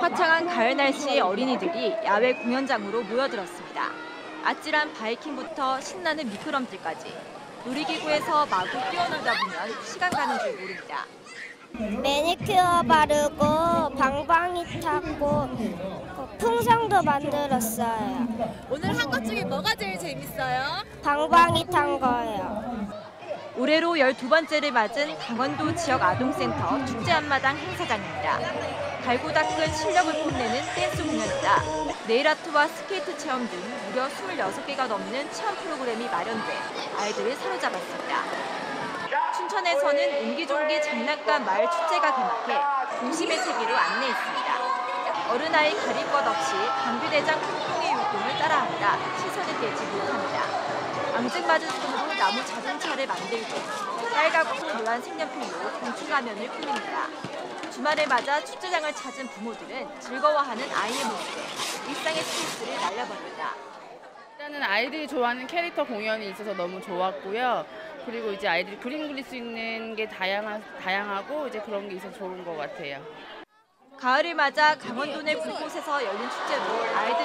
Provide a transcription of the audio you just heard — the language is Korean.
화창한 가을 날씨의 어린이들이 야외 공연장으로 모여들었습니다. 아찔한 바이킹부터 신나는 미끄럼틀까지 놀이기구에서 마구 뛰어놀다 보면 시간 가는 줄 모릅니다. 매니큐어 바르고 방방이 타고 그 풍선도 만들었어요. 오늘 한 것 중에 뭐가 제일 재밌어요? 방방이 탄 거예요. 올해로 12번째를 맞은 강원도 지역 아동센터 축제 앞마당 행사장입니다. 달고 닦은 실력을 뽐내는 댄스 공연이다. 네일 아트와 스케이트 체험 등 무려 26개가 넘는 체험 프로그램이 마련돼 아이들을 사로잡았습니다. 춘천에서는 옹기종기 장난감 마을 축제가 개막해 동심의 세계로 안내했습니다. 어른아이 가릴 것 없이 강규대장 폭풍의 율동을 따라합니다. 시선을 떼지 못합니다. 앙증맞은 손으로 나무 자동차를 만들고 빨갛고 노란 색연필로 공충가면을 꾸밉니다. 주말을 맞아 축제장을 찾은 부모들은 즐거워하는 아이의 모습에 일상의 스트레스를 날려버립니다. 일단은 아이들이 좋아하는 캐릭터 공연이 있어서 너무 좋았고요. 그리고 이제 아이들이 그림 그릴 수 있는 게 다양하, 다양하고 이제 그런 게 있어서 좋은 것 같아요. 가을을 맞아 강원도 내 곳곳에서 열린 축제로 얼굴도